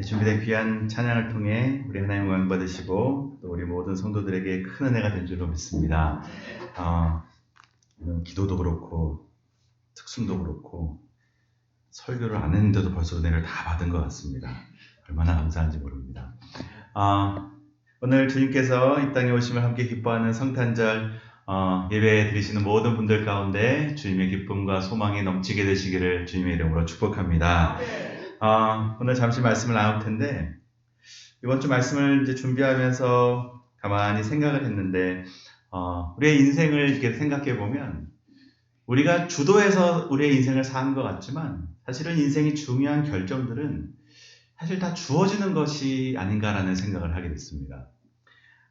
네, 준비된 귀한 찬양을 통해 우리 하나님 영광 받으시고 또 우리 모든 성도들에게 큰 은혜가 된 줄로 믿습니다. 어, 기도도 그렇고 특순도 그렇고 설교를 안 했는데도 벌써 은혜를 다 받은 것 같습니다. 얼마나 감사한지 모릅니다. 어, 오늘 주님께서 이 땅에 오심을 함께 기뻐하는 성탄절 어, 예배 드리시는 모든 분들 가운데 주님의 기쁨과 소망이 넘치게 되시기를 주님의 이름으로 축복합니다. 어, 오늘 잠시 말씀을 나눌 텐데 이번 주 말씀을 이제 준비하면서 가만히 생각을 했는데 어, 우리의 인생을 이렇게 생각해 보면 우리가 주도해서 우리의 인생을 사는 것 같지만 사실은 인생의 중요한 결정들은 사실 다 주어지는 것이 아닌가라는 생각을 하게 됐습니다.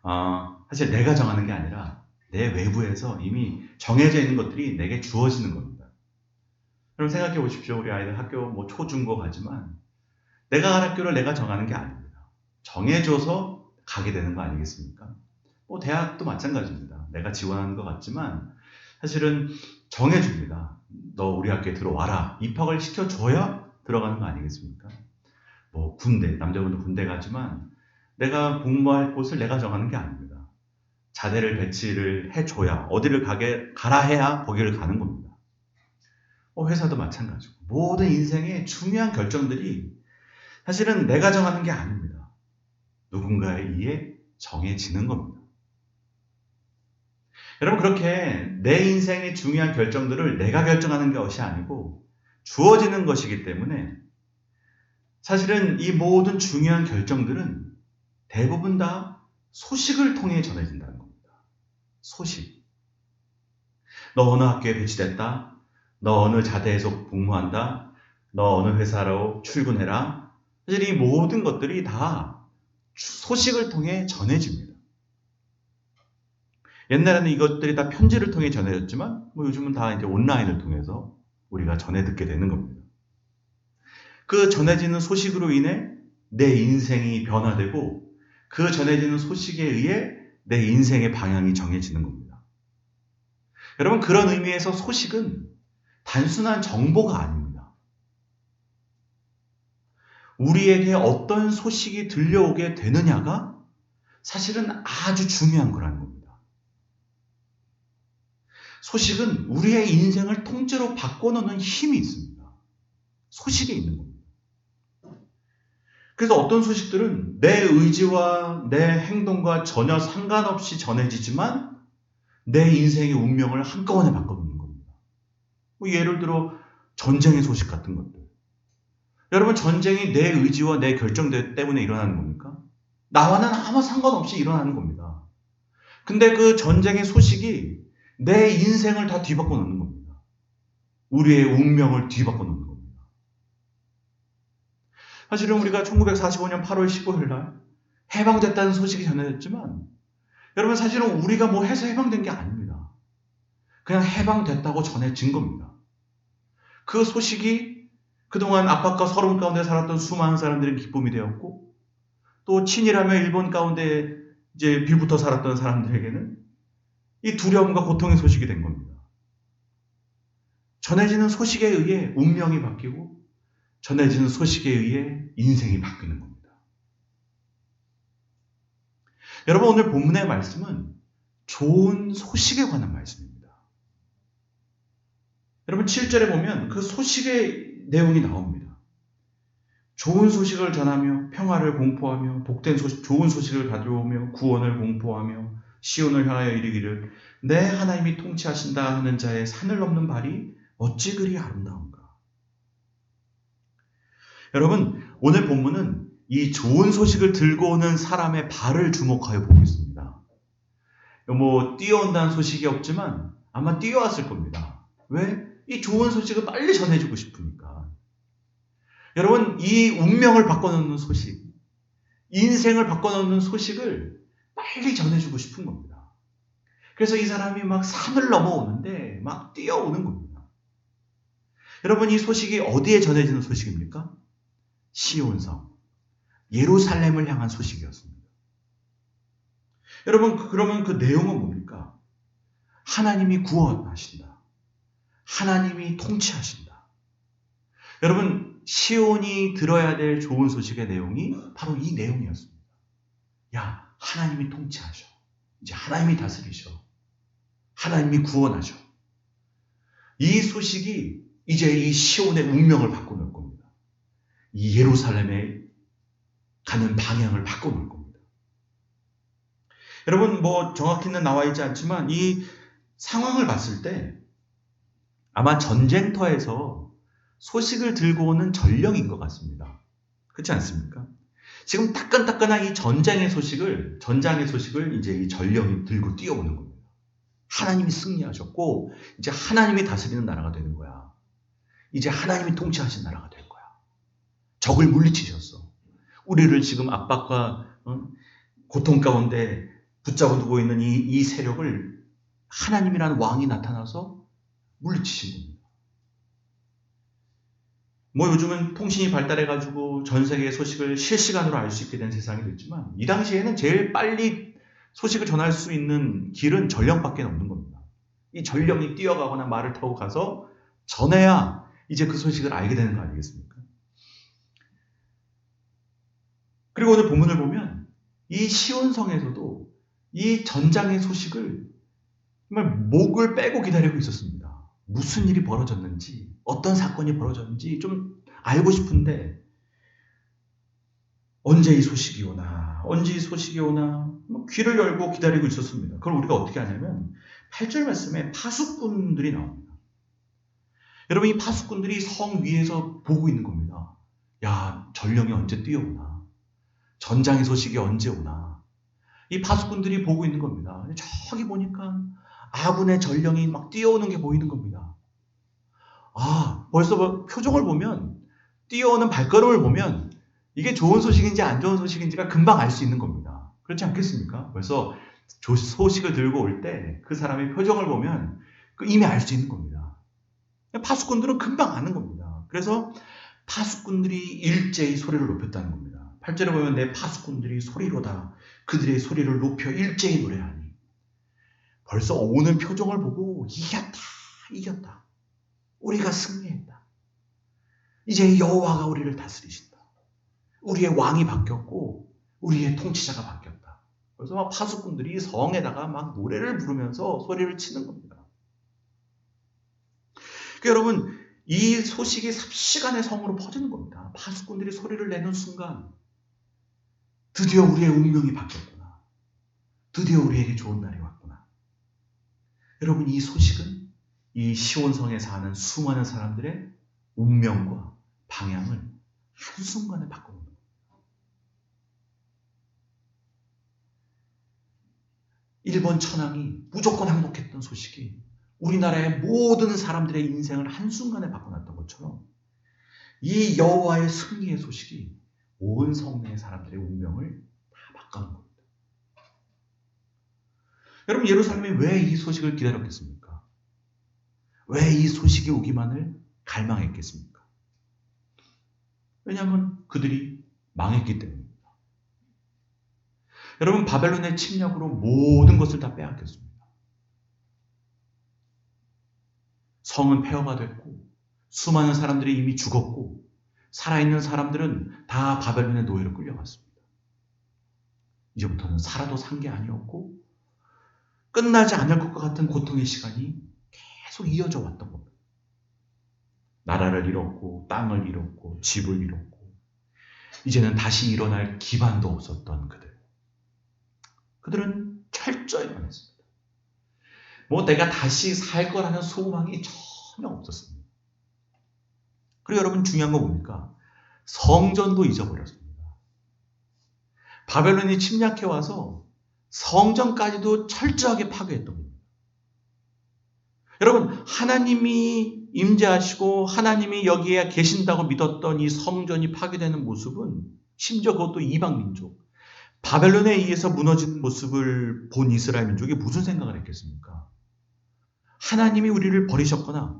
어, 사실 내가 정하는 게 아니라 내 외부에서 이미 정해져 있는 것들이 내게 주어지는 겁니다. 여러분 생각해 보십시오. 우리 아이들 학교 뭐 초중고 가지만 내가 갈 학교를 내가 정하는 게 아닙니다. 정해줘서 가게 되는 거 아니겠습니까? 뭐 대학도 마찬가지입니다. 내가 지원하는 것 같지만 사실은 정해줍니다. 너 우리 학교에 들어와라. 입학을 시켜줘야 들어가는 거 아니겠습니까? 뭐 군대, 남자분도 군대 가지만 내가 공부할 곳을 내가 정하는 게 아닙니다. 자대를 배치를 해줘야 어디를 가게 가라 해야 거기를 가는 겁니다. 어, 회사도 마찬가지고 모든 인생의 중요한 결정들이 사실은 내가 정하는 게 아닙니다. 누군가에 의해 정해지는 겁니다. 여러분 그렇게 내 인생의 중요한 결정들을 내가 결정하는 것이 아니고 주어지는 것이기 때문에 사실은 이 모든 중요한 결정들은 대부분 다 소식을 통해 전해진다는 겁니다. 소식. 너 어느 학교에 배치됐다. 너 어느 자대에서 복무한다. 너 어느 회사로 출근해라. 사실 이 모든 것들이 다 소식을 통해 전해집니다. 옛날에는 이것들이 다 편지를 통해 전해졌지만 뭐 요즘은 다 이제 온라인을 통해서 우리가 전해 듣게 되는 겁니다. 그 전해지는 소식으로 인해 내 인생이 변화되고 그 전해지는 소식에 의해 내 인생의 방향이 정해지는 겁니다. 여러분 그런 의미에서 소식은 단순한 정보가 아닙니다. 우리에게 어떤 소식이 들려오게 되느냐가 사실은 아주 중요한 거라는 겁니다. 소식은 우리의 인생을 통째로 바꿔놓는 힘이 있습니다. 소식에 있는 겁니다. 그래서 어떤 소식들은 내 의지와 내 행동과 전혀 상관없이 전해지지만 내 인생의 운명을 한꺼번에 바꿔놓는. 뭐 예를 들어 전쟁의 소식 같은 것들. 여러분 전쟁이 내 의지와 내 결정 때문에 일어나는 겁니까? 나와는 아무 상관없이 일어나는 겁니다. 근데 그 전쟁의 소식이 내 인생을 다 뒤바꿔 놓는 겁니다. 우리의 운명을 뒤바꿔 놓는 겁니다. 사실은 우리가 1945년 8월 15일 날 해방됐다는 소식이 전해졌지만 여러분 사실은 우리가 뭐 해서 해방된 게 아닙니다. 그냥 해방됐다고 전해진 겁니다. 그 소식이 그동안 압박과 서름 가운데 살았던 수많은 사람들의 기쁨이 되었고 또 친일하며 일본 가운데 이제 빌부터 살았던 사람들에게는 이 두려움과 고통의 소식이 된 겁니다. 전해지는 소식에 의해 운명이 바뀌고 전해지는 소식에 의해 인생이 바뀌는 겁니다. 여러분 오늘 본문의 말씀은 좋은 소식에 관한 말씀입니다. 여러분 7절에 보면 그 소식의 내용이 나옵니다. 좋은 소식을 전하며 평화를 공포하며 복된 소식, 좋은 소식을 가져오며 구원을 공포하며 시온을 향하여 이르기를 내 하나님이 통치하신다 하는 자의 산을 넘는 발이 어찌 그리 아름다운가. 여러분 오늘 본문은 이 좋은 소식을 들고 오는 사람의 발을 주목하여 보고 있습니다. 뭐 뛰어온다는 소식이 없지만 아마 뛰어왔을 겁니다. 왜? 이 좋은 소식을 빨리 전해주고 싶으니까. 여러분 이 운명을 바꿔놓는 소식, 인생을 바꿔놓는 소식을 빨리 전해주고 싶은 겁니다. 그래서 이 사람이 막 산을 넘어오는데 막 뛰어오는 겁니다. 여러분 이 소식이 어디에 전해지는 소식입니까? 시온성, 예루살렘을 향한 소식이었습니다. 여러분, 그러면 그 내용은 뭡니까? 하나님이 구원하신다. 하나님이 통치하신다. 여러분, 시온이 들어야 될 좋은 소식의 내용이 바로 이 내용이었습니다. 야, 하나님이 통치하셔. 이제 하나님이 다스리셔. 하나님이 구원하셔. 이 소식이 이제 이 시온의 운명을 바꿔놓을 겁니다. 이 예루살렘에 가는 방향을 바꿔놓을 겁니다. 여러분, 뭐 정확히는 나와 있지 않지만 이 상황을 봤을 때 아마 전쟁터에서 소식을 들고 오는 전령인 것 같습니다. 그렇지 않습니까? 지금 따끈따끈한 이 전쟁의 소식을, 전장의 소식을 이제 이 전령이 들고 뛰어오는 겁니다. 하나님이 승리하셨고, 이제 하나님이 다스리는 나라가 되는 거야. 이제 하나님이 통치하신 나라가 될 거야. 적을 물리치셨어. 우리를 지금 압박과 어? 고통 가운데 붙잡아 두고 있는 이, 이 세력을 하나님이라는 왕이 나타나서 물리치신 겁니다. 뭐 요즘은 통신이 발달해가지고 전 세계의 소식을 실시간으로 알 수 있게 된 세상이 됐지만 이 당시에는 제일 빨리 소식을 전할 수 있는 길은 전령밖에 없는 겁니다. 이 전령이 뛰어가거나 말을 타고 가서 전해야 이제 그 소식을 알게 되는 거 아니겠습니까? 그리고 오늘 본문을 보면 이 시온성에서도 이 전장의 소식을 정말 목을 빼고 기다리고 있었습니다. 무슨 일이 벌어졌는지, 어떤 사건이 벌어졌는지 좀 알고 싶은데 언제 이 소식이 오나, 언제 이 소식이 오나 뭐 귀를 열고 기다리고 있었습니다. 그걸 우리가 어떻게 하냐면 8절 말씀에 파수꾼들이 나옵니다. 여러분 이 파수꾼들이 성 위에서 보고 있는 겁니다. 야 전령이 언제 뛰어오나, 전장의 소식이 언제 오나. 이 파수꾼들이 보고 있는 겁니다. 저기 보니까 아군의 전령이 막 뛰어오는 게 보이는 겁니다. 아, 벌써 뭐 표정을 보면, 뛰어오는 발걸음을 보면, 이게 좋은 소식인지 안 좋은 소식인지가 금방 알 수 있는 겁니다. 그렇지 않겠습니까? 벌써 소식을 들고 올 때 그 사람의 표정을 보면 그 이미 알 수 있는 겁니다. 파수꾼들은 금방 아는 겁니다. 그래서 파수꾼들이 일제히 소리를 높였다는 겁니다. 8절에 보면 내 파수꾼들이 소리로다 그들의 소리를 높여 일제히 노래하니 벌써 오는 표정을 보고 이겼다, 이겼다. 우리가 승리했다. 이제 여호와가 우리를 다스리신다. 우리의 왕이 바뀌었고 우리의 통치자가 바뀌었다. 그래서 막 파수꾼들이 성에다가 막 노래를 부르면서 소리를 치는 겁니다. 그러니까 여러분 이 소식이 삽시간의 성으로 퍼지는 겁니다. 파수꾼들이 소리를 내는 순간 드디어 우리의 운명이 바뀌었구나. 드디어 우리에게 좋은 날이 왔구나. 여러분 이 소식은 이 시온성에 사는 수많은 사람들의 운명과 방향을 한순간에 바꿔놓는 겁니다. 일본 천황이 무조건 항복했던 소식이 우리나라의 모든 사람들의 인생을 한순간에 바꿔놨던 것처럼 이 여호와의 승리의 소식이 온 성내의 사람들의 운명을 다 바꿔놓은 겁니다. 여러분 예루살렘이 왜 이 소식을 기다렸겠습니까? 왜 이 소식이 오기만을 갈망했겠습니까? 왜냐하면 그들이 망했기 때문입니다. 여러분 바벨론의 침략으로 모든 것을 다 빼앗겼습니다. 성은 폐허가 됐고 수많은 사람들이 이미 죽었고 살아있는 사람들은 다 바벨론의 노예로 끌려갔습니다. 이제부터는 살아도 산 게 아니었고 끝나지 않을 것 같은 고통의 시간이 계속 이어져 왔던 겁니다. 나라를 잃었고 땅을 잃었고 집을 잃었고 이제는 다시 일어날 기반도 없었던 그들. 그들은 철저히 변했습니다. 뭐 내가 다시 살 거라는 소망이 전혀 없었습니다. 그리고 여러분 중요한 거 뭡니까? 성전도 잊어버렸습니다. 바벨론이 침략해 와서 성전까지도 철저하게 파괴했던 겁니다. 여러분, 하나님이 임재하시고 하나님이 여기에 계신다고 믿었던 이 성전이 파괴되는 모습은 심지어 그것도 이방 민족, 바벨론에 의해서 무너진 모습을 본 이스라엘 민족이 무슨 생각을 했겠습니까? 하나님이 우리를 버리셨거나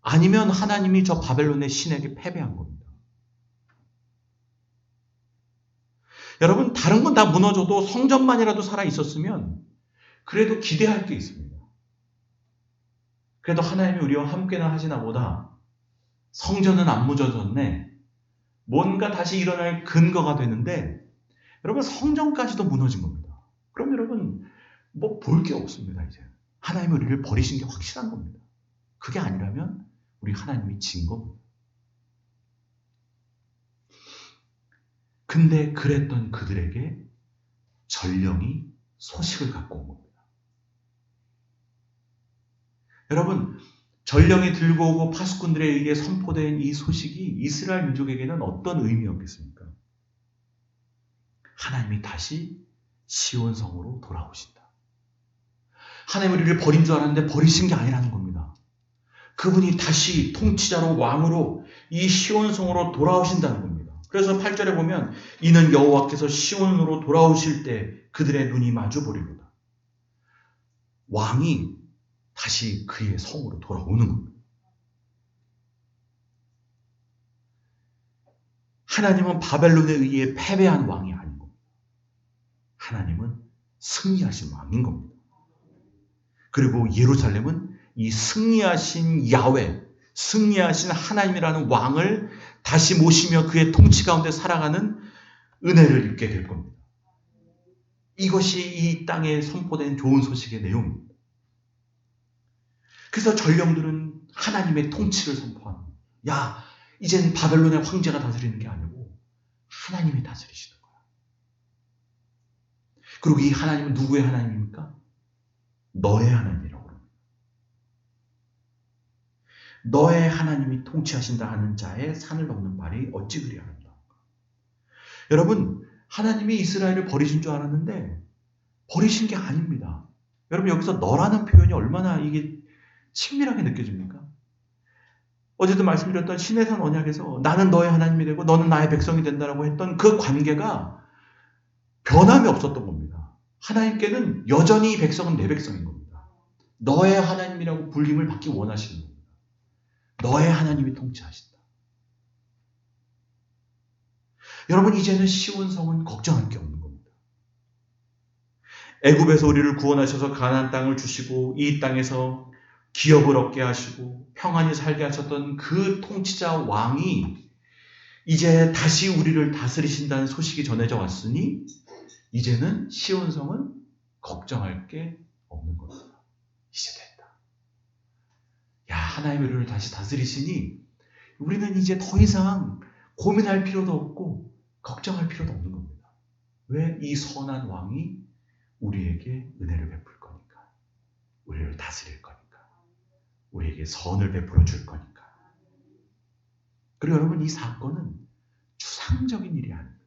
아니면 하나님이 저 바벨론의 신에게 패배한 겁니다. 여러분, 다른 건 다 무너져도 성전만이라도 살아 있었으면 그래도 기대할 게 있습니다. 그래도 하나님이 우리와 함께나 하시나 보다 성전은 안 무너졌네. 뭔가 다시 일어날 근거가 되는데 여러분 성전까지도 무너진 겁니다. 그럼 여러분 뭐 볼 게 없습니다 이제. 하나님이 우리를 버리신 게 확실한 겁니다. 그게 아니라면 우리 하나님이 진 겁니다. 근데 그랬던 그들에게 전령이 소식을 갖고 온 겁니다. 여러분, 전령이 들고 오고 파수꾼들에 의해 선포된 이 소식이 이스라엘 민족에게는 어떤 의미였겠습니까? 하나님이 다시 시온성으로 돌아오신다. 하나님 우리를 버린 줄 알았는데 버리신 게 아니라는 겁니다. 그분이 다시 통치자로 왕으로 이 시온성으로 돌아오신다는 겁니다. 그래서 8절에 보면 이는 여호와께서 시온으로 돌아오실 때 그들의 눈이 마주 보리로다. 왕이 다시 그의 성으로 돌아오는 겁니다. 하나님은 바벨론에 의해 패배한 왕이 아닌 겁니다. 하나님은 승리하신 왕인 겁니다. 그리고 예루살렘은 이 승리하신 야훼, 승리하신 하나님이라는 왕을 다시 모시며 그의 통치 가운데 살아가는 은혜를 입게 될 겁니다. 이것이 이 땅에 선포된 좋은 소식의 내용입니다. 그래서 전령들은 하나님의 통치를 거예요. 야, 이젠 바벨론의 황제가 다스리는 게 아니고 하나님이 다스리시는 거야. 그리고 이 하나님은 누구의 하나님입니까? 너의 하나님이라고 합니다. 너의 하나님이 통치하신다 하는 자의 산을 넘는 발이 어찌 그리 아름다운가. 여러분, 하나님이 이스라엘을 버리신 줄 알았는데 버리신 게 아닙니다. 여러분 여기서 너라는 표현이 얼마나 이게 친밀하게 느껴집니까? 어제도 말씀드렸던 신해산 언약에서 나는 너의 하나님이 되고 너는 나의 백성이 된다라고 했던 그 관계가 변함이 없었던 겁니다. 하나님께는 여전히 이 백성은 내 백성인 겁니다. 너의 하나님이라고 불림을 받기 원하시는. 너의 하나님이 통치하신다. 여러분 이제는 시온성은 걱정할 게 없는 겁니다. 애굽에서 우리를 구원하셔서 가나안 땅을 주시고 이 땅에서 기업을 얻게 하시고 평안히 살게 하셨던 그 통치자 왕이 이제 다시 우리를 다스리신다는 소식이 전해져 왔으니 이제는 시온성은 걱정할 게 없는 겁니다. 이제. 야 하나님의 우리를 다시 다스리시니 우리는 이제 더 이상 고민할 필요도 없고 걱정할 필요도 없는 겁니다. 왜 이 선한 왕이 우리에게 은혜를 베풀 거니까. 우리를 다스릴 거니까. 우리에게 선을 베풀어 줄 거니까. 그리고 여러분 이 사건은 추상적인 일이 아닙니다.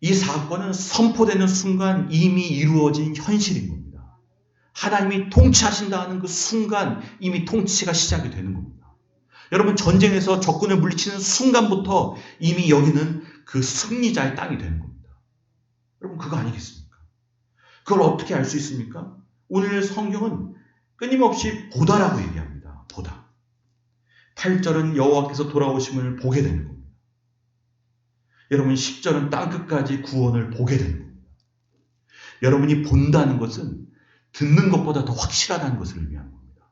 이 사건은 선포되는 순간 이미 이루어진 현실인 겁니다. 하나님이 통치하신다는 그 순간 이미 통치가 시작이 되는 겁니다. 여러분 전쟁에서 적군을 물리치는 순간부터 이미 여기는 그 승리자의 땅이 되는 겁니다. 여러분 그거 아니겠습니까? 그걸 어떻게 알 수 있습니까? 오늘 성경은 끊임없이 보다라고 얘기합니다. 보다. 8절은 여호와께서 돌아오심을 보게 되는 겁니다. 여러분 10절은 땅끝까지 구원을 보게 되는 겁니다. 여러분이 본다는 것은 듣는 것보다 더 확실하다는 것을 의미하는 겁니다.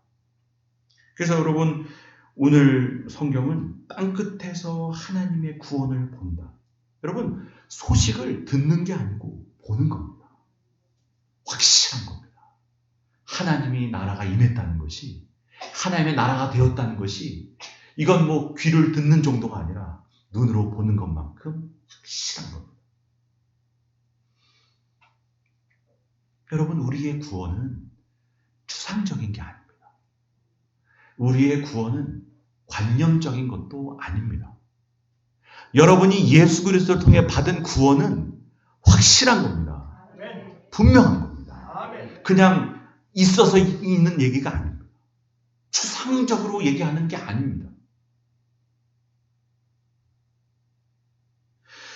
그래서 여러분 오늘 성경은 땅끝에서 하나님의 구원을 본다. 여러분 소식을 듣는 게 아니고 보는 겁니다. 확실한 겁니다. 하나님이 나라가 임했다는 것이 하나님의 나라가 되었다는 것이 이건 뭐 귀를 듣는 정도가 아니라 눈으로 보는 것만큼 확실한 겁니다. 여러분 우리의 구원은 추상적인 게 아닙니다. 우리의 구원은 관념적인 것도 아닙니다. 여러분이 예수 그리스도를 통해 받은 구원은 확실한 겁니다. 분명한 겁니다. 그냥 있어서 있는 얘기가 아닙니다. 추상적으로 얘기하는 게 아닙니다.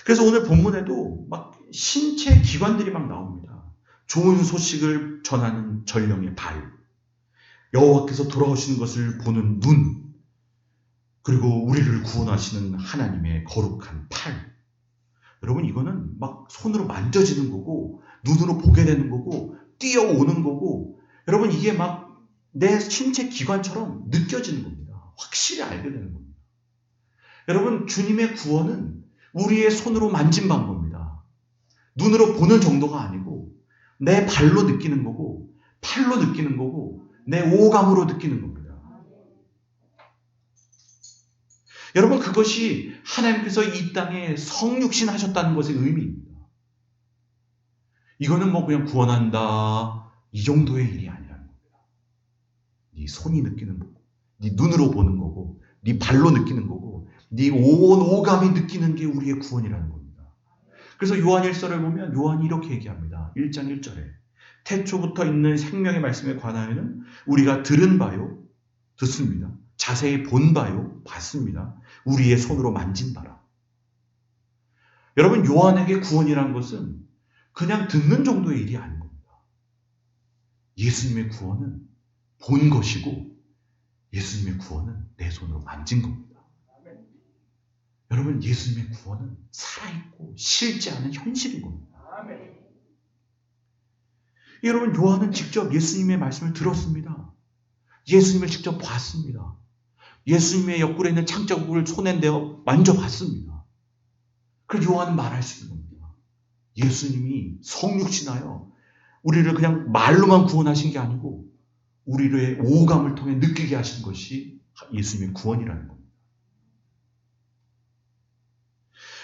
그래서 오늘 본문에도 막 신체 기관들이 막 나옵니다. 좋은 소식을 전하는 전령의 발, 여호와께서 돌아오시는 것을 보는 눈, 그리고 우리를 구원하시는 하나님의 거룩한 팔. 여러분 이거는 막 손으로 만져지는 거고 눈으로 보게 되는 거고 뛰어오는 거고 여러분 이게 막 내 신체 기관처럼 느껴지는 겁니다. 확실히 알게 되는 겁니다. 여러분, 주님의 구원은 우리의 손으로 만진방 겁니다. 눈으로 보는 정도가 아니고, 내 발로 느끼는 거고, 팔로 느끼는 거고, 내 오감으로 느끼는 겁니다. 여러분, 그것이 하나님께서 이 땅에 성육신 하셨다는 것의 의미입니다. 이거는 뭐 그냥 구원한다, 이 정도의 일이 아니라는 겁니다. 네 손이 느끼는 거고, 네 눈으로 보는 거고, 네 발로 느끼는 거고, 네 온 오감이 느끼는 게 우리의 구원이라는 겁니다. 그래서 요한 1서를 보면 요한이 이렇게 얘기합니다. 1장 1절에. 태초부터 있는 생명의 말씀에 관하여는 우리가 들은 바요, 듣습니다. 자세히 본 바요, 봤습니다. 우리의 손으로 만진 바라. 여러분, 요한에게 구원이란 것은 그냥 듣는 정도의 일이 아닌 겁니다. 예수님의 구원은 본 것이고, 예수님의 구원은 내 손으로 만진 겁니다. 여러분, 예수님의 구원은 살아있고 실제하는 현실인 겁니다. 여러분, 요한은 직접 예수님의 말씀을 들었습니다. 예수님을 직접 봤습니다. 예수님의 옆구리에 있는 창자국을 손에 내어 만져봤습니다. 그래서 요한은 말할 수 있는 겁니다. 예수님이 성육신하여 우리를 그냥 말로만 구원하신 게 아니고 우리의 오감을 통해 느끼게 하신 것이 예수님의 구원이라는 겁니다.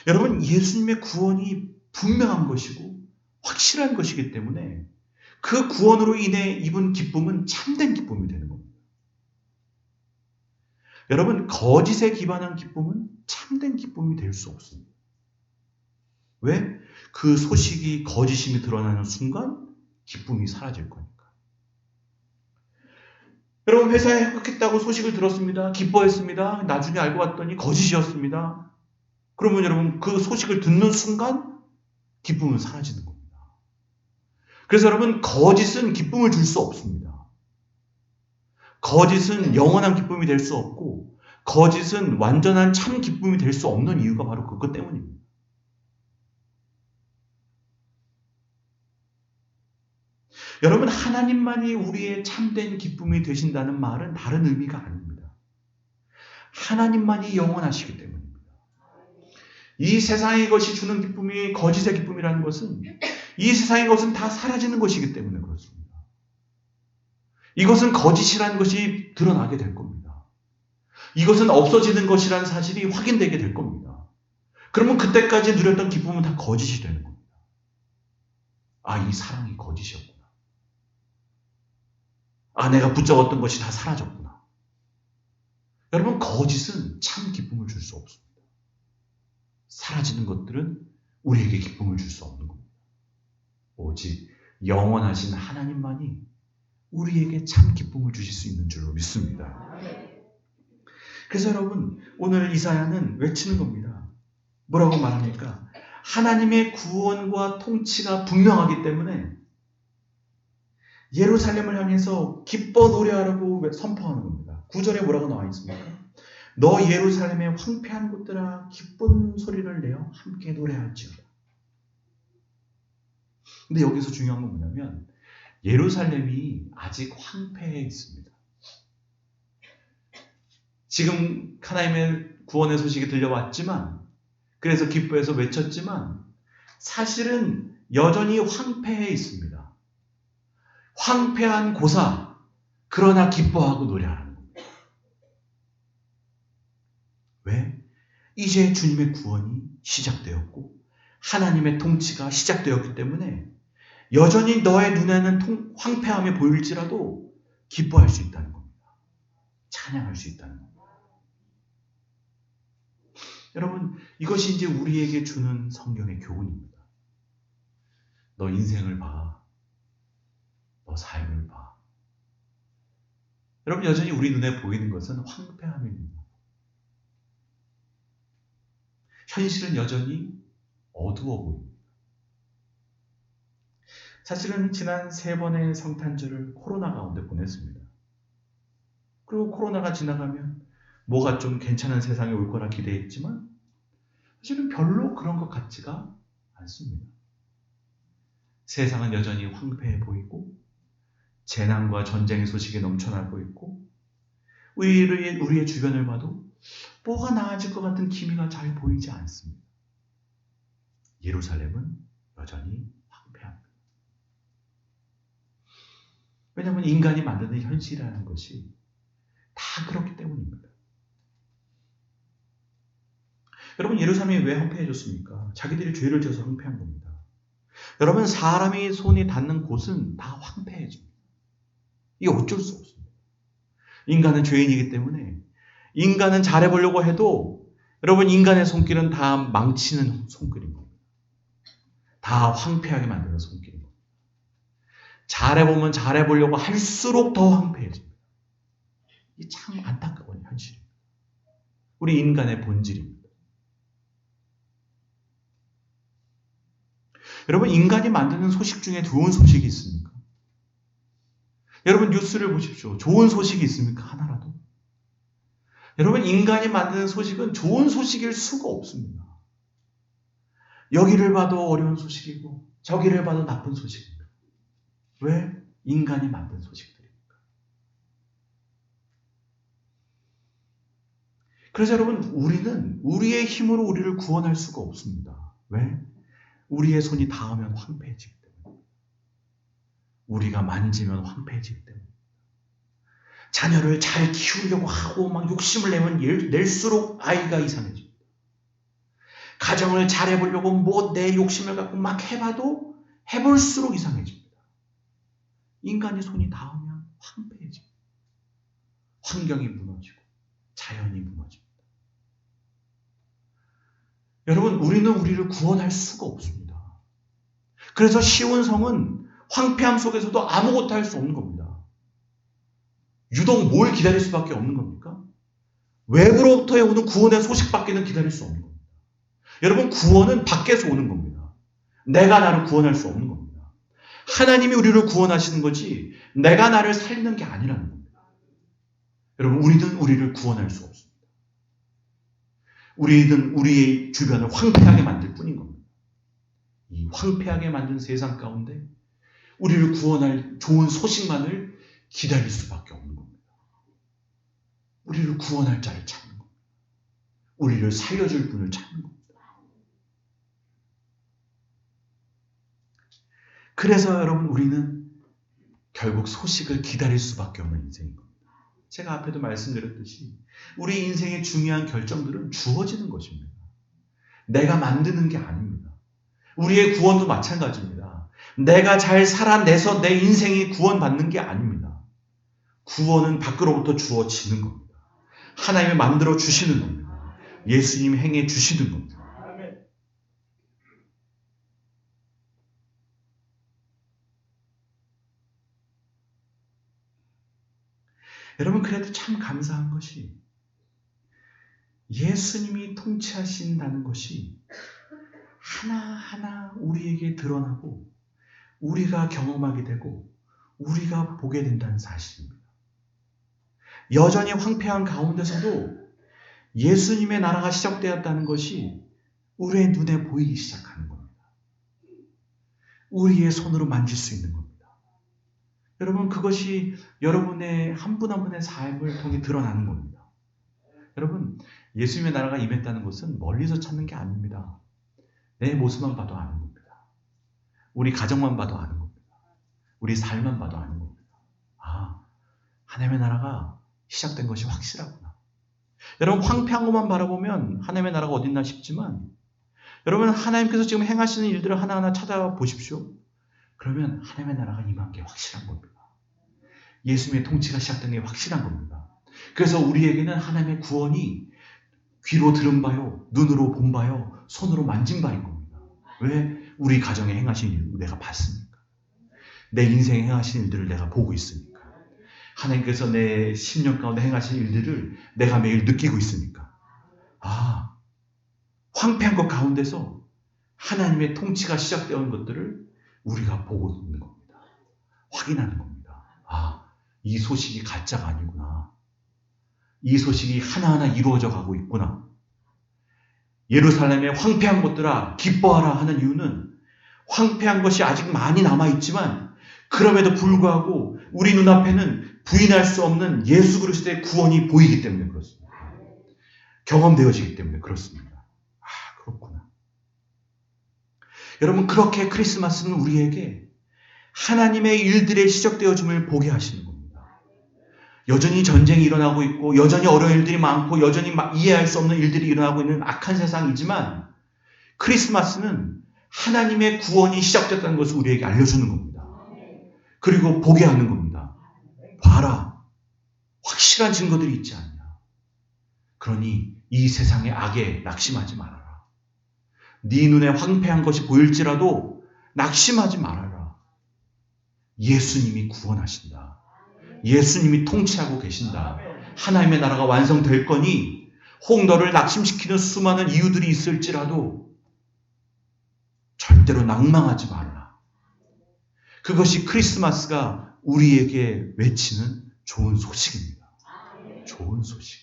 여러분, 예수님의 구원이 분명한 것이고 확실한 것이기 때문에 그 구원으로 인해 입은 기쁨은 참된 기쁨이 되는 겁니다. 여러분, 거짓에 기반한 기쁨은 참된 기쁨이 될 수 없습니다. 왜? 그 소식이 거짓임이 드러나는 순간 기쁨이 사라질 거니까. 여러분, 회사에 합격했다고 소식을 들었습니다. 기뻐했습니다. 나중에 알고 봤더니 거짓이었습니다. 그러면 여러분, 그 소식을 듣는 순간 기쁨은 사라지는 겁니다. 그래서 여러분, 거짓은 기쁨을 줄 수 없습니다. 거짓은 영원한 기쁨이 될 수 없고, 거짓은 완전한 참 기쁨이 될 수 없는 이유가 바로 그것 때문입니다. 여러분, 하나님만이 우리의 참된 기쁨이 되신다는 말은 다른 의미가 아닙니다. 하나님만이 영원하시기 때문입니다. 이 세상의 것이 주는 기쁨이 거짓의 기쁨이라는 것은 이 세상의 것은 다 사라지는 것이기 때문에 그렇습니다. 이것은 거짓이라는 것이 드러나게 될 겁니다. 이것은 없어지는 것이라는 사실이 확인되게 될 겁니다. 그러면 그때까지 누렸던 기쁨은 다 거짓이 되는 겁니다. 아, 이 사랑이 거짓이었구나. 아, 내가 붙잡았던 것이 다 사라졌구나. 여러분, 거짓은 참 기쁨을 줄 수 없습니다. 사라지는 것들은 우리에게 기쁨을 줄 수 없는 겁니다. 오직 영원하신 하나님만이 우리에게 참 기쁨을 주실 수 있는 줄로 믿습니다. 그래서 여러분, 오늘 이사야는 외치는 겁니다. 뭐라고 말합니까? 하나님의 구원과 통치가 분명하기 때문에 예루살렘을 향해서 기뻐 노래하라고 선포하는 겁니다. 구절에 뭐라고 나와 있습니까? 너 예루살렘의 황폐한 곳들아 기쁜 소리를 내어 함께 노래할지어다. 근데 여기서 중요한 건 뭐냐면 예루살렘이 아직 황폐해 있습니다. 지금 하나님의 구원의 소식이 들려왔지만 그래서 기뻐해서 외쳤지만 사실은 여전히 황폐해 있습니다. 황폐한 고사 그러나 기뻐하고 노래하는 겁니다. 왜? 이제 주님의 구원이 시작되었고 하나님의 통치가 시작되었기 때문에 여전히 너의 눈에는 통, 황폐함이 보일지라도 기뻐할 수 있다는 겁니다. 찬양할 수 있다는 겁니다. 여러분, 이것이 이제 우리에게 주는 성경의 교훈입니다. 너 인생을 봐. 너 삶을 봐. 여러분, 여전히 우리 눈에 보이는 것은 황폐함입니다. 현실은 여전히 어두워 보입니다. 사실은 지난 세 번의 성탄절을 코로나 가운데 보냈습니다. 그리고 코로나가 지나가면 뭐가 좀 괜찮은 세상이 올 거라 기대했지만 사실은 별로 그런 것 같지가 않습니다. 세상은 여전히 황폐해 보이고 재난과 전쟁의 소식이 넘쳐나고 있고 우리의, 우리의 주변을 봐도 뭐가 나아질 것 같은 기미가 잘 보이지 않습니다. 예루살렘은 여전히 황폐합니다. 왜냐하면 인간이 만드는 현실이라는 것이 다 그렇기 때문입니다. 여러분 예루살렘이 왜 황폐해졌습니까? 자기들이 죄를 지어서 황폐한 겁니다. 여러분 사람이 손이 닿는 곳은 다 황폐해집니다. 이게 어쩔 수 없습니다. 인간은 죄인이기 때문에 인간은 잘해보려고 해도 여러분 인간의 손길은 다 망치는 손길인 겁니다. 다 황폐하게 만드는 손길인 겁니다. 잘해보면 잘해보려고 할수록 더 황폐해집니다. 이 참 안타까운 현실입니다. 우리 인간의 본질입니다. 여러분 인간이 만드는 소식 중에 좋은 소식이 있습니까? 여러분 뉴스를 보십시오. 좋은 소식이 있습니까? 하나라도? 여러분 인간이 만드는 소식은 좋은 소식일 수가 없습니다. 여기를 봐도 어려운 소식이고 저기를 봐도 나쁜 소식입니다. 왜? 인간이 만든 소식들입니까? 그래서 여러분 우리는 우리의 힘으로 우리를 구원할 수가 없습니다. 왜? 우리의 손이 닿으면 황폐해지기 때문에. 우리가 만지면 황폐해지기 때문에. 자녀를 잘 키우려고 하고 막 욕심을 내면 낼수록 아이가 이상해집니다. 가정을 잘 해보려고 뭐 내 욕심을 갖고 막 해봐도 해볼수록 이상해집니다. 인간이 손이 닿으면 황폐해집니다. 환경이 무너지고 자연이 무너집니다. 여러분, 우리는 우리를 구원할 수가 없습니다. 그래서 쉬운 성은 황폐함 속에서도 아무것도 할 수 없는 겁니다. 유독 뭘 기다릴 수밖에 없는 겁니까? 외부로부터의 오는 구원의 소식밖에는 기다릴 수 없는 겁니다. 여러분, 구원은 밖에서 오는 겁니다. 내가 나를 구원할 수 없는 겁니다. 하나님이 우리를 구원하시는 거지, 내가 나를 살리는 게 아니라는 겁니다. 여러분, 우리는 우리를 구원할 수 없습니다. 우리는 우리의 주변을 황폐하게 만들 뿐인 겁니다. 이 황폐하게 만든 세상 가운데 우리를 구원할 좋은 소식만을 기다릴 수밖에 없는. 우리를 구원할 자를 찾는 겁니다. 우리를 살려줄 분을 찾는 겁니다. 그래서 여러분 우리는 결국 소식을 기다릴 수밖에 없는 인생인 겁니다. 제가 앞에도 말씀드렸듯이 우리 인생의 중요한 결정들은 주어지는 것입니다. 내가 만드는 게 아닙니다. 우리의 구원도 마찬가지입니다. 내가 잘 살아내서 내 인생이 구원받는 게 아닙니다. 구원은 밖으로부터 주어지는 겁니다. 하나님이 만들어 주시는 겁니다. 예수님이 행해 주시는 겁니다. 여러분, 그래도 참 감사한 것이 예수님이 통치하신다는 것이 하나하나 우리에게 드러나고 우리가 경험하게 되고 우리가 보게 된다는 사실입니다. 여전히 황폐한 가운데서도 예수님의 나라가 시작되었다는 것이 우리의 눈에 보이기 시작하는 겁니다. 우리의 손으로 만질 수 있는 겁니다. 여러분, 그것이 여러분의 한 분 한 분의 삶을 통해 드러나는 겁니다. 여러분, 예수님의 나라가 임했다는 것은 멀리서 찾는 게 아닙니다. 내 모습만 봐도 아는 겁니다. 우리 가정만 봐도 아는 겁니다. 우리 삶만 봐도 아는 겁니다. 아, 하나님의 나라가 시작된 것이 확실하구나. 여러분, 황폐한 것만 바라보면 하나님의 나라가 어딨나 싶지만, 여러분, 하나님께서 지금 행하시는 일들을 하나하나 찾아보십시오. 그러면 하나님의 나라가 임한 게 확실한 겁니다. 예수님의 통치가 시작된 게 확실한 겁니다. 그래서 우리에게는 하나님의 구원이 귀로 들은 바요, 눈으로 본 바요, 손으로 만진 바인 겁니다. 왜? 우리 가정에 행하신 일 내가 봤으니까. 내 인생에 행하신 일들을 내가 보고 있으니까. 하나님께서 내 10년 가운데 행하신 일들을 내가 매일 느끼고 있으니까. 아, 황폐한 것 가운데서 하나님의 통치가 시작되어 것들을 우리가 보고 있는 겁니다. 확인하는 겁니다. 아, 이 소식이 가짜가 아니구나. 이 소식이 하나하나 이루어져 가고 있구나. 예루살렘의 황폐한 곳들아 기뻐하라 하는 이유는 황폐한 것이 아직 많이 남아있지만 그럼에도 불구하고 우리 눈앞에는 부인할 수 없는 예수 그리스도의 구원이 보이기 때문에 그렇습니다. 경험되어지기 때문에 그렇습니다. 아, 그렇구나. 여러분, 그렇게 크리스마스는 우리에게 하나님의 일들의 시작되어짐을 보게 하시는 겁니다. 여전히 전쟁이 일어나고 있고, 여전히 어려운 일들이 많고, 여전히 이해할 수 없는 일들이 일어나고 있는 악한 세상이지만, 크리스마스는 하나님의 구원이 시작됐다는 것을 우리에게 알려주는 겁니다. 그리고 보게 하는 겁니다. 봐라. 확실한 증거들이 있지 않냐. 그러니 이 세상의 악에 낙심하지 말아라. 네 눈에 황폐한 것이 보일지라도 낙심하지 말아라. 예수님이 구원하신다. 예수님이 통치하고 계신다. 하나님의 나라가 완성될 거니 혹 너를 낙심시키는 수많은 이유들이 있을지라도 절대로 낭망하지 말라. 그것이 크리스마스가 우리에게 외치는 좋은 소식입니다. 좋은 소식.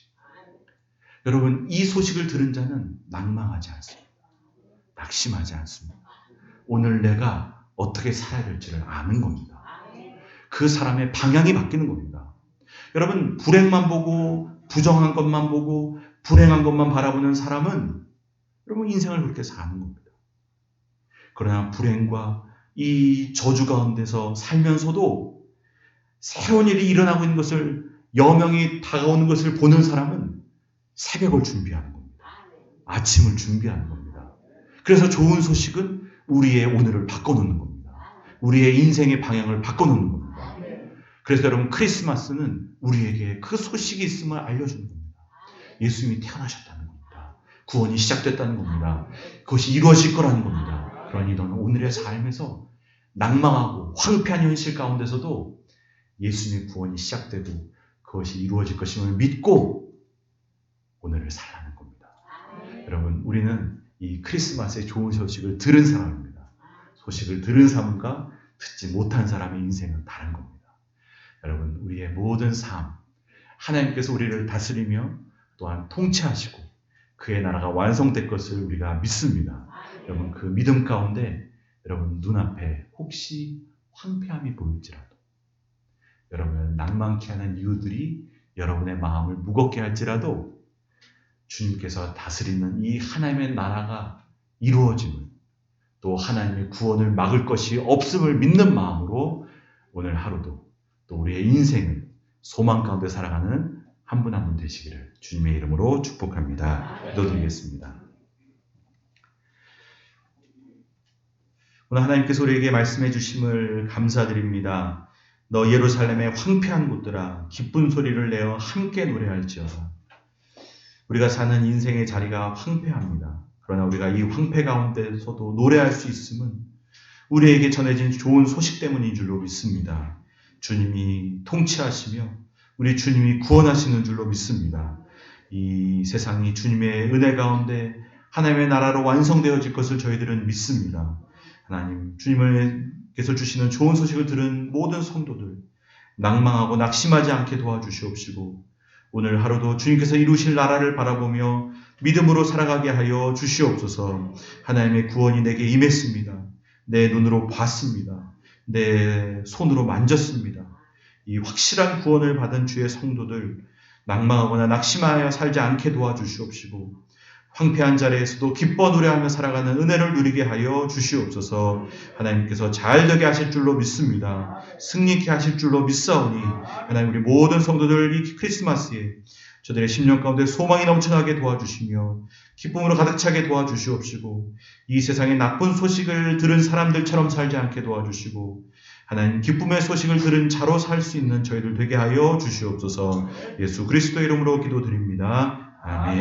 여러분, 이 소식을 들은 자는 낭망하지 않습니다. 낙심하지 않습니다. 오늘 내가 어떻게 살아야 될지를 아는 겁니다. 그 사람의 방향이 바뀌는 겁니다. 여러분, 불행만 보고, 부정한 것만 보고, 불행한 것만 바라보는 사람은 여러분, 인생을 그렇게 사는 겁니다. 그러나 불행과 이 저주 가운데서 살면서도 새로운 일이 일어나고 있는 것을 여명이 다가오는 것을 보는 사람은 새벽을 준비하는 겁니다. 아침을 준비하는 겁니다. 그래서 좋은 소식은 우리의 오늘을 바꿔놓는 겁니다. 우리의 인생의 방향을 바꿔놓는 겁니다. 그래서 여러분 크리스마스는 우리에게 그 소식이 있음을 알려주는 겁니다. 예수님이 태어나셨다는 겁니다. 구원이 시작됐다는 겁니다. 그것이 이루어질 거라는 겁니다. 그러니 너는 오늘의 삶에서 낭망하고 황폐한 현실 가운데서도 예수님의 구원이 시작되고 그것이 이루어질 것임을 믿고 오늘을 살라는 겁니다. 여러분, 우리는 이 크리스마스의 좋은 소식을 들은 사람입니다. 소식을 들은 사람과 듣지 못한 사람의 인생은 다른 겁니다. 여러분, 우리의 모든 삶, 하나님께서 우리를 다스리며 또한 통치하시고 그의 나라가 완성될 것을 우리가 믿습니다. 여러분, 그 믿음 가운데 여러분 눈앞에 혹시 황폐함이 보일지라도 여러분을 낭만케 하는 이유들이 여러분의 마음을 무겁게 할지라도 주님께서 다스리는 이 하나님의 나라가 이루어짐을 또 하나님의 구원을 막을 것이 없음을 믿는 마음으로 오늘 하루도 또 우리의 인생을 소망 가운데 살아가는 한 분 한분 되시기를 주님의 이름으로 축복합니다. 기도드리겠습니다. 오늘 하나님께서 우리에게 말씀해 주심을 감사드립니다. 너 예루살렘의 황폐한 곳들아 기쁜 소리를 내어 함께 노래할지어다. 우리가 사는 인생의 자리가 황폐합니다. 그러나 우리가 이 황폐 가운데서도 노래할 수 있음은 우리에게 전해진 좋은 소식 때문인 줄로 믿습니다. 주님이 통치하시며 우리 주님이 구원하시는 줄로 믿습니다. 이 세상이 주님의 은혜 가운데 하나님의 나라로 완성되어질 것을 저희들은 믿습니다. 하나님, 주님께서 주시는 좋은 소식을 들은 모든 성도들, 낭망하고 낙심하지 않게 도와주시옵시고, 오늘 하루도 주님께서 이루실 나라를 바라보며 믿음으로 살아가게 하여 주시옵소서, 하나님의 구원이 내게 임했습니다. 내 눈으로 봤습니다. 내 손으로 만졌습니다. 이 확실한 구원을 받은 주의 성도들, 낭망하거나 낙심하여 살지 않게 도와주시옵시고, 황폐한 자리에서도 기뻐 노래하며 살아가는 은혜를 누리게 하여 주시옵소서. 하나님께서 잘 되게 하실 줄로 믿습니다. 승리케 하실 줄로 믿사오니 하나님 우리 모든 성도들 이 크리스마스에 저들의 심령 가운데 소망이 넘쳐나게 도와주시며 기쁨으로 가득 차게 도와주시옵시고 이 세상의 나쁜 소식을 들은 사람들처럼 살지 않게 도와주시고 하나님 기쁨의 소식을 들은 자로 살 수 있는 저희들 되게 하여 주시옵소서 예수 그리스도 이름으로 기도드립니다. 아멘.